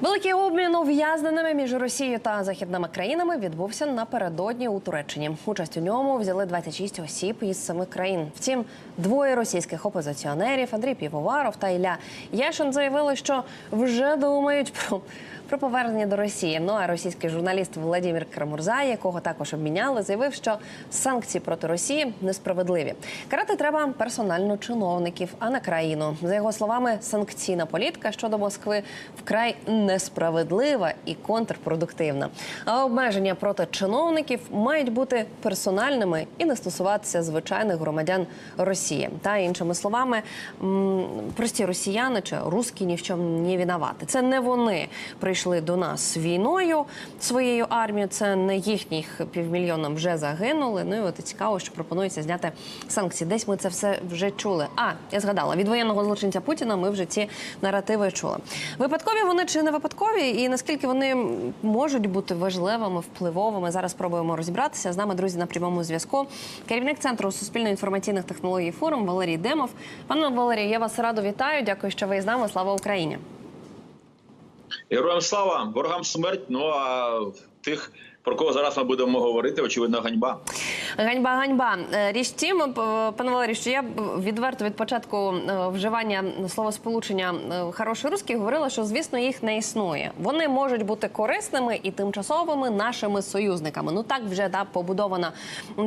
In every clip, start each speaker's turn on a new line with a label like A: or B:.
A: Великий обмін ув'язненими між Росією та західними країнами відбувся напередодні у Туреччині. Участь у ньому взяли 26 осіб із семи країн. Втім, двоє російських опозиціонерів Андрій Півоваров та Ілля Яшин заявили, що вже думають про. Про повернення до Росії. Ну а російський журналіст Владимир Крамурза, якого також обміняли, заявив, що санкції проти Росії несправедливі. Карати треба персонально чиновників, а не країну. За його словами, санкційна політика щодо Москви вкрай несправедлива і контрпродуктивна. А обмеження проти чиновників мають бути персональними і не стосуватися звичайних громадян Росії. Та іншими словами, прості росіяни чи русські ні в чому не винувати. Це не вони прийшли до нас війною своєю армією. Це не їхніх півмільйона вже загинули. Ну і от цікаво, що пропонується зняти санкції. Десь ми це все вже чули. А я згадала від воєнного злочинця Путіна. Ми вже ці наративи чули. Випадкові вони чи не випадкові, і наскільки вони можуть бути важливими, впливовими. Зараз спробуємо розібратися. З нами друзі на прямому зв'язку. Керівник центру суспільно-інформаційних технологій форум Валерій Демов. Пане Валерію, я вас радо вітаю. Дякую, що ви з нами. Слава Україні.
B: Героям слава, ворогам смерть. Ну а тих, про кого зараз ми будемо говорити, очевидно, ганьба.
A: Ганьба, ганьба. Е, Річ тім, пане Валерій, що я відверто від початку е, вживання словосполучення е, хороший русський говорила, що звісно їх не існує. Вони можуть бути корисними і тимчасовими нашими союзниками. Ну так вже да, побудована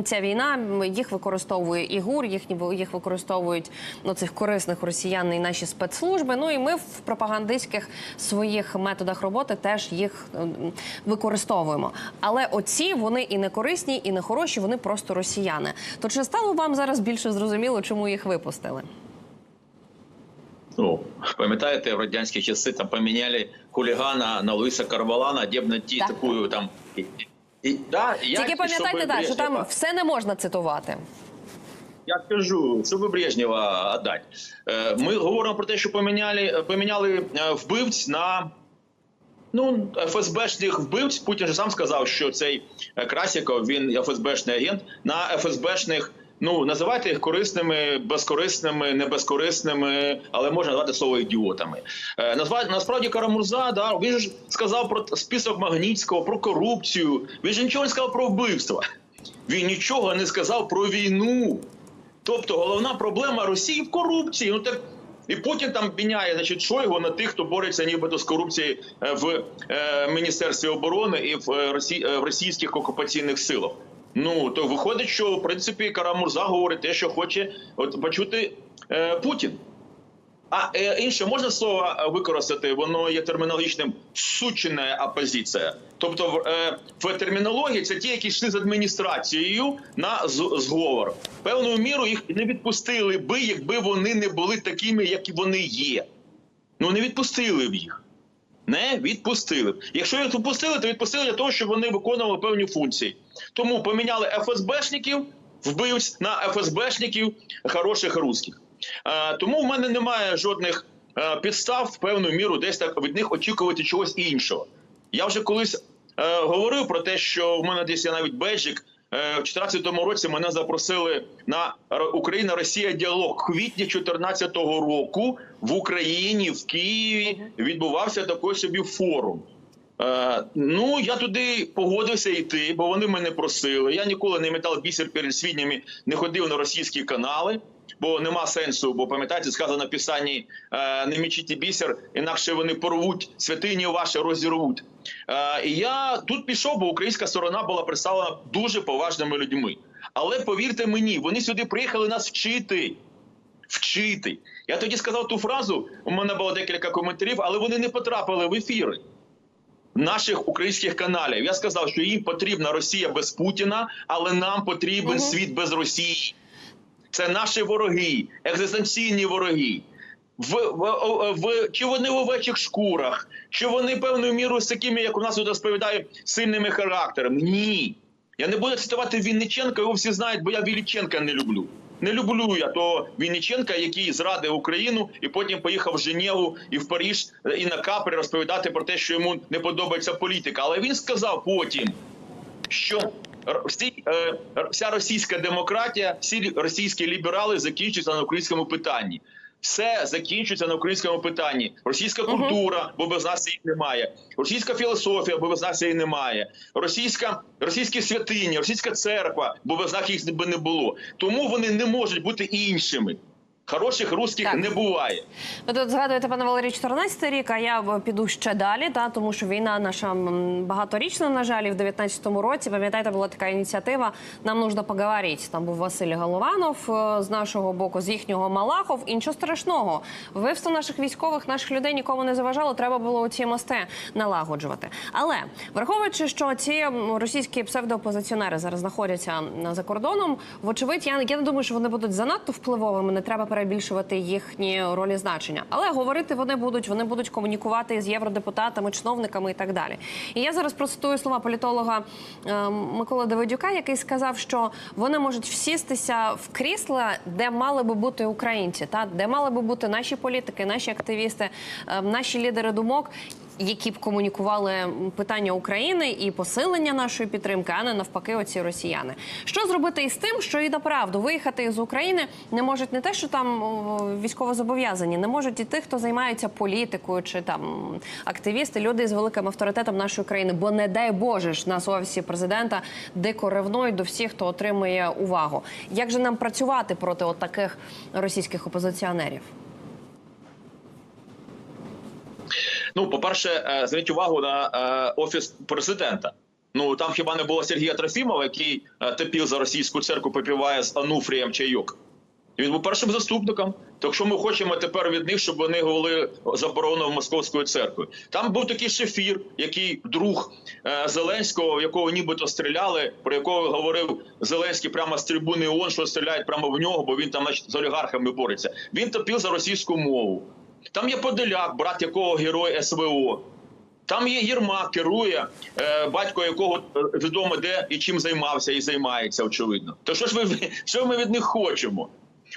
A: ця війна. Їх використовує і ГУР, їхні їх використовують ну, цих корисних росіян і наші спецслужби. Ну і ми в пропагандистських своїх методах роботи теж їх е, використовуємо. Але оці вони і не корисні, і не хороші, вони просто росіяни. То чи стало вам зараз більше зрозуміло, чому їх випустили?
B: Ну пам'ятаєте, в радянські часи там поміняли хулігана на Луїса Карвалана, де б на ті
A: Так.
B: таку там. І, і, да, і я,
A: Тільки пам'ятайте, да, що там все не можна цитувати.
B: Я кажу, щоб Брежнєва віддати. Е, Ми говоримо про те, що поміняли, поміняли е, вбивць на ну, ФСБшних вбивць. Путін же сам сказав, що цей е, Красіков, він ФСБшний агент, на ФСБшних. Ну, називайте їх корисними, безкорисними, небезкорисними, але можна назвати слово ідіотами. Е, насправді Карамурза, да, він ж сказав про список Магнітського, про корупцію. Він ж нічого не сказав про вбивство. Він нічого не сказав про війну. Тобто головна проблема Росії в корупції. Ну так і Путін там міняє значить, Шойгу на тих, хто бореться нібито з корупцією е, в е, Міністерстві оборони і в, е, в російських окупаційних силах. Ну то виходить, що в принципі Карамурза говорить те, що хоче от почути е, Путін. А е, інше можна слово е, використати, воно є термінологічним сучена опозиція. Тобто, в, е, в термінології це ті, які йшли з адміністрацією на зговор. Певною мірою їх не відпустили би, якби вони не були такими, як вони є. Ну не відпустили б їх. Не відпустили. Якщо їх відпустили, то відпустили для того, щоб вони виконували певні функції. Тому поміняли ФСБшників, вбивць на ФСБшників хороших русських. Е, тому в мене немає жодних е, підстав в певну міру десь так від них очікувати чогось іншого. Я вже колись е, говорив про те, що в мене десь є навіть беджик. Е, В 2014 році мене запросили на Україна Росія діалог В квітні 2014 року в Україні в Києві відбувався такий собі форум. Е, ну я туди погодився йти, бо вони мене просили. Я ніколи не метав бісер перед свіднями, не ходив на російські канали. Бо нема сенсу, бо пам'ятаєте, сказано в писанні е, не мічіть бісер, інакше вони порвуть святині ваші розірвуть. Е, і я тут пішов, бо українська сторона була представлена дуже поважними людьми. Але повірте мені, вони сюди приїхали нас вчити. Вчити. Я тоді сказав ту фразу. У мене було декілька коментарів, але вони не потрапили в ефіри наших українських каналів. Я сказав, що їм потрібна Росія без Путіна, але нам потрібен
A: Мгм.
B: світ без Росії. Це наші вороги, екзистенційні вороги. В, в, в, чи вони в овечих шкурах, чи вони певною мірою з такими, як у нас тут розповідають, сильними характерами? Ні. Я не буду цитувати Вінниченка, його всі знають, бо я Віліченка не люблю. Не люблю я того Вінниченка, який зрадив Україну і потім поїхав в Женеву і в Париж е, і на Капри розповідати про те, що йому не подобається політика. Але він сказав потім, що всі, е, вся російська демократія, всі російські ліберали закінчаться на українському питанні. Все закінчується на українському питанні. Російська культура, бо без нас її немає. Російська філософія, бо без нас її немає. Російська, російські святині, російська церква, бо без нас їх би не було. Тому вони не можуть бути іншими. Хороших русських
A: Так.
B: не буває.
A: Ви тут згадуєте, пане Валерій, 14 рік, а я е, піду ще далі, та, тому що війна наша багаторічна, на жаль, і в 19-му році, пам'ятаєте, була така ініціатива «Нам нужно поговорити». Там був Василь Голованов е, з нашого боку, з їхнього Малахов. І нічого страшного. Вбивство наших військових, наших людей нікому не заважало, треба було ці мости налагоджувати. Але, враховуючи, що ці російські псевдоопозиціонери зараз знаходяться за кордоном, вочевидь, я, я не думаю, що вони будуть занадто впливовими, не треба перебільшувати їхні ролі значення. Але говорити вони будуть, вони будуть комунікувати з євродепутатами, чиновниками і так далі. І я зараз процитую слова політолога е, Миколи Давидюка, який сказав, що вони можуть всістися в крісла, де мали би бути українці, та де мали би бути наші політики, наші активісти, е, наші лідери думок. Які б комунікували питання України і посилення нашої підтримки, а не навпаки, оці росіяни. Що зробити із тим, що і направду виїхати з України не можуть не те, що там військовозобов'язані, не можуть і тих, хто займається політикою чи там активісти, люди з великим авторитетом нашої країни. Бо не дай Боже ж нас офісі президента дико ревнують до всіх, хто отримує увагу. Як же нам працювати проти от таких російських опозиціонерів?
B: Ну, по-перше, е, зверніть увагу на е, офіс президента. Ну там хіба не було Сергія Трофімова, який е, тепів за російську церкву, попіває з Ануфрієм чайок. Він був першим заступником. Так що ми хочемо тепер від них, щоб вони говорили заборону московською церквою. Там був такий шефір, який друг Зеленського, в якого нібито стріляли, про якого говорив Зеленський прямо з трибуни ООН, що стріляють прямо в нього, бо він там значить, з олігархами бореться. Він топив за російську мову. Там є Подоляк, брат якого герой СВО. Там є Єрмак, керує, е, батько якого е, відомо де і чим займався і займається, очевидно. То що ж ви що ми від них хочемо?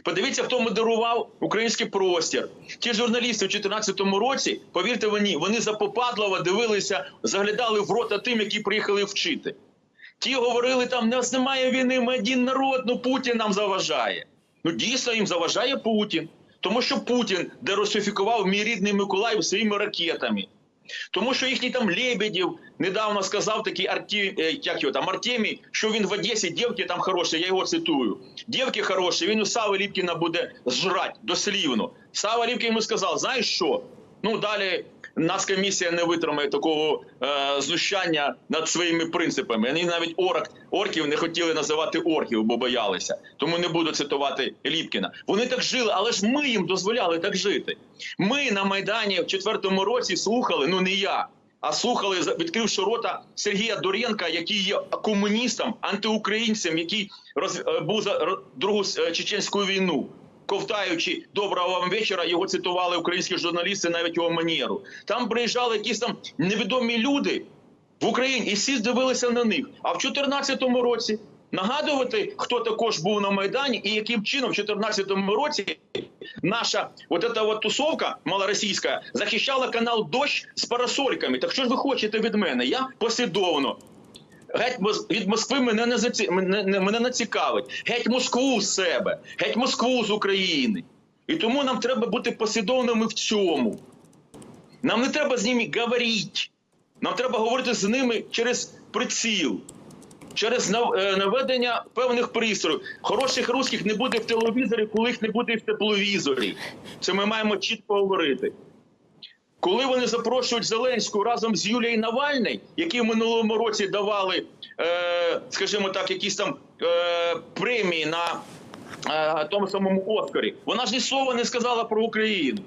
B: Подивіться, хто модерував український простір. Ті журналісти у 2014 році, повірте мені, вони за Попадлова дивилися, заглядали в рота тим, які приїхали вчити. Ті говорили, там нас немає війни, ми один народ, ну Путін нам заважає. Ну дійсно їм заважає Путін. Тому що Путін дерусифікував мій рідний Миколаїв своїми ракетами. Тому що їхній там Лебедєв недавно сказав такий Арті, е, як його там Артемій, що він в Одесі дівки там хороші, я його цитую. Дівки хороші, він у Сави Ліпкіна буде зжрати дослівно. Сава Ліпкін йому сказав: знаєш що? Ну далі нас комісія не витримає такого е, знущання над своїми принципами. Вони навіть орк, орків не хотіли називати орків, бо боялися. Тому не буду цитувати Ліпкіна. Вони так жили, але ж ми їм дозволяли так жити. Ми на Майдані в четвертому році слухали, ну не я, а слухали, відкривши рота Сергія Доренка, який є комуністом, антиукраїнцем, який роз, е, був за другу е, чеченську війну. Ковтаючи доброго вам вечора, його цитували українські журналісти, навіть його манеру. Там приїжджали якісь там невідомі люди в Україні, і всі дивилися на них. А в 2014 році нагадувати, хто також був на майдані, і яким чином в 2014 році наша вот эта вот тусовка малоросійська захищала канал Дощ з парасольками. Так що ж ви хочете від мене? Я послідовно. Геть від Москви мене не заці... мене, мене не цікавить. Геть Москву з себе, геть Москву з України. І тому нам треба бути послідовними в цьому. Нам не треба з ними говорити. Нам треба говорити з ними через приціл, через е, наведення певних пристроїв. Хороших русських не буде в телевізорі, коли їх не буде в тепловізорі. Це ми маємо чітко говорити. Коли вони запрошують Зеленську разом з Юлією Навальною, які в минулому році давали, е, скажімо так, якісь там е, премії на е, тому самому Оскарі, вона ж ні слова не сказала про Україну.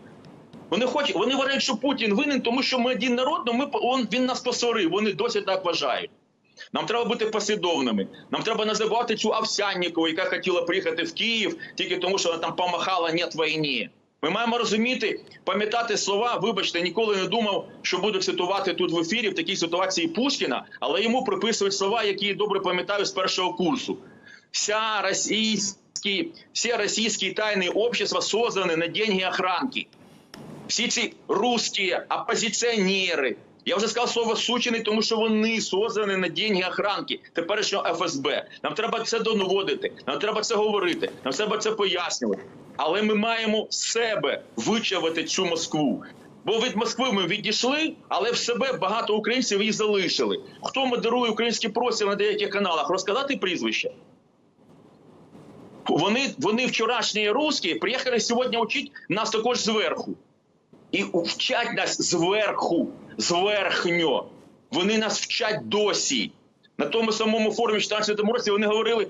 B: Вони хочуть, вони вважають, що Путін винен, тому що ми один народ, но ми он, він нас посорив. Вони досі так вважають. Нам треба бути послідовними. Нам треба називати цю Овсянникову, яка хотіла приїхати в Київ тільки тому, що вона там помахала «Нет війні». Ми маємо розуміти, пам'ятати слова. Вибачте, ніколи не думав, що буду цитувати тут в ефірі в такій ситуації Пушкіна, але йому приписують слова, які добре пам'ятаю з першого курсу. Вся російські, всі російські тайні общества создані на деньги охранки. Всі ці русські опозиціонери. Я вже сказав слово сучений, тому що вони создані на деньги охранки теперішнього ФСБ. Нам треба це донаводити, нам треба це говорити, нам треба це пояснювати. Але ми маємо себе вичавити цю Москву. Бо від Москви ми відійшли, але в себе багато українців її залишили. Хто модерує український простір на деяких каналах? Розказати прізвище? Вони, вони вчорашні русські приїхали сьогодні вчити нас також зверху. І вчать нас зверху, зверхньо. Вони нас вчать досі. На тому самому форумі 14 році вони говорили: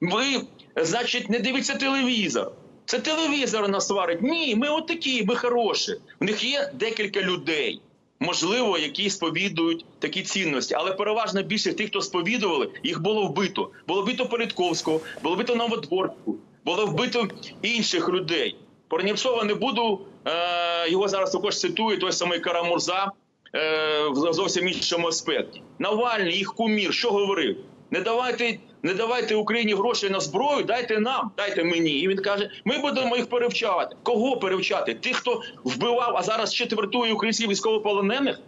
B: ви, значить, не дивіться телевізор. Це телевізор нас сварить. Ні, ми отакі, ми хороші. У них є декілька людей, можливо, які сповідують такі цінності. Але переважна більшість тих, хто сповідували, їх було вбито. Було вбито Порядковського, було вбито Новодворську, було вбито інших людей. Про Нємцова не буду. Е, його зараз також цитує той самий Карамурза в зовсім іншому аспекті. Навальний, їх кумір, що говорив? Не давайте, не давайте Україні грошей на зброю, дайте нам, дайте мені. І він каже: ми будемо їх перевчати. Кого перевчати? Тих, хто вбивав, а зараз четвертує українських військовополонених?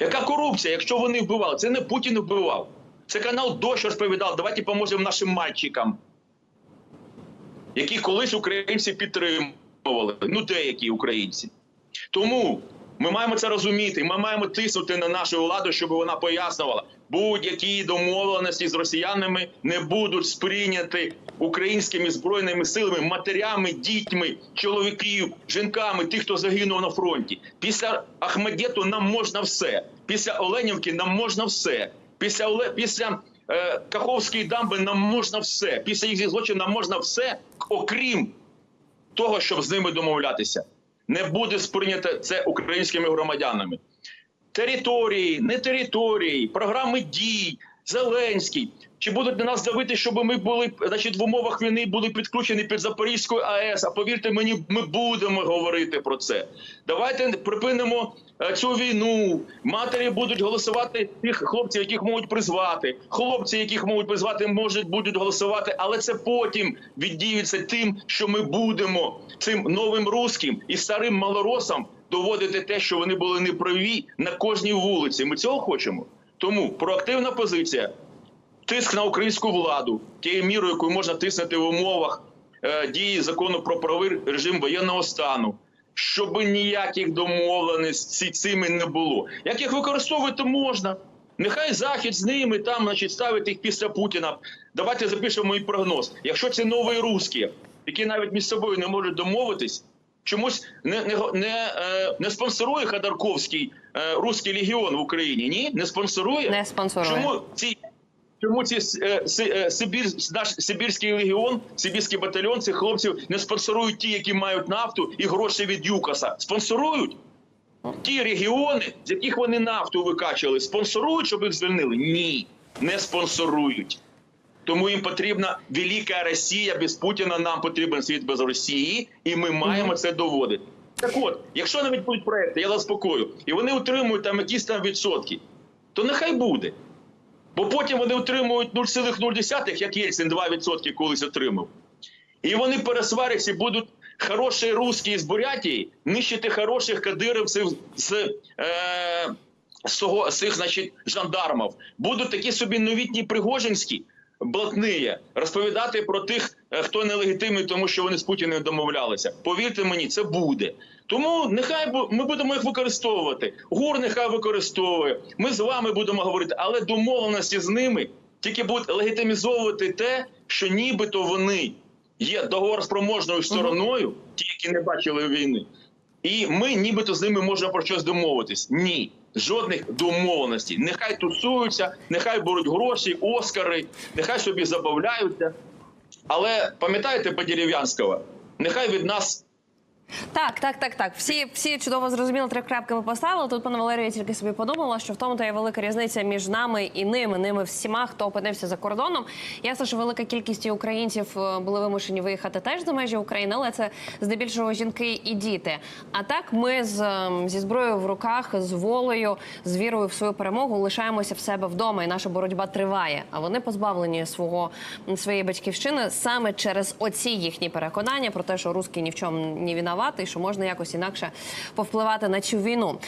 B: Яка корупція, якщо вони вбивали? Це не Путін вбивав. Це канал Дощ розповідав, давайте поможемо нашим мальчикам, які колись українці підтримували. Ну, деякі українці. Тому ми маємо це розуміти. Ми маємо тиснути на нашу владу, щоб вона пояснювала, будь-які домовленості з росіянами не будуть сприйняті українськими збройними силами, матерями, дітьми, чоловіків, жінками, тих, хто загинув на фронті. Після Ахмедєту нам можна все. Після Оленівки нам можна все. Після Оле... після е, Каховської дамби нам можна все. Після їх злочинів нам можна все, окрім того, щоб з ними домовлятися. Не буде сприйнято це українськими громадянами. Території, не території, програми дій, Зеленський. Чи будуть на нас давити, щоб ми були значить, в умовах війни були підключені під Запорізькою АЕС? А повірте мені, ми будемо говорити про це. Давайте припинимо е, цю війну. Матері будуть голосувати тих хлопців, яких можуть призвати. Хлопці, яких можуть призвати, можуть будуть голосувати, але це потім віддіюється тим, що ми будемо цим новим русським і старим малоросам доводити те, що вони були неправі на кожній вулиці. Ми цього хочемо. Тому проактивна позиція тиск на українську владу тією мірою, якою можна тиснути в умовах е, дії закону про правовий режим воєнного стану, щоб ніяких домовленостей цими не було. Як їх використовувати можна? Нехай захід з ними там, значить, ставить їх після Путіна. Давайте запишемо мій прогноз. Якщо це нові русські, які навіть між собою не можуть домовитись, чомусь не, не, не, е, не спонсорує Ходорковський е, Руський легіон в Україні. Ні, не спонсорує.
A: Не спонсорує.
B: Чому ці чому ці е, Си- Сибір, наш Сибірський легіон, Сибірський батальйон цих хлопців не спонсорують ті, які мають нафту і гроші від ЮКОСа? Спонсорують? Ті регіони, з яких вони нафту викачували, спонсорують, щоб їх звільнили? Ні, не спонсорують. Тому їм потрібна велика Росія без Путіна. Нам потрібен світ без Росії, і ми маємо це доводити. Так от, якщо навіть будуть проекти, я заспокою, і вони отримують там якісь там відсотки, то нехай буде. Бо потім вони отримують 0,0, як Єльцин 2% колись отримав. І вони пересваряться і будуть хороші русські з Бурятії нищити хороших кадировців з, е, з, з цих, значить, жандармів. Будуть такі собі новітні пригожинські блатниє розповідати про тих, е, хто нелегітимний, тому що вони з Путіним домовлялися. Повірте мені, це буде. Тому нехай ми будемо їх використовувати. ГУР нехай використовує. Ми з вами будемо говорити, але домовленості з ними тільки будуть легітимізовувати те, що нібито вони є договороспроможною стороною, ті, які не бачили війни. І ми нібито з ними можемо про щось домовитись. Ні, жодних домовленостей. Нехай тусуються, нехай беруть гроші, оскари, нехай собі забавляються. Але пам'ятаєте Подерев'янського? Нехай від нас
A: Так, так, так, так. Всі, всі чудово зрозуміли, три крапки ми поставили. Тут, пане Валерію, я тільки собі подумала, що в тому то є велика різниця між нами і ними, ними всіма, хто опинився за кордоном. Ясно, що велика кількість українців е, були вимушені виїхати теж за межі України, але це здебільшого жінки і діти. А так ми з ем, зі зброєю в руках, з волею, з вірою в свою перемогу лишаємося в себе вдома, і наша боротьба триває. А вони позбавлені свого своєї батьківщини саме через оці їхні переконання про те, що русський ні в чому не винуватий, що можна якось інакше повпливати на цю війну.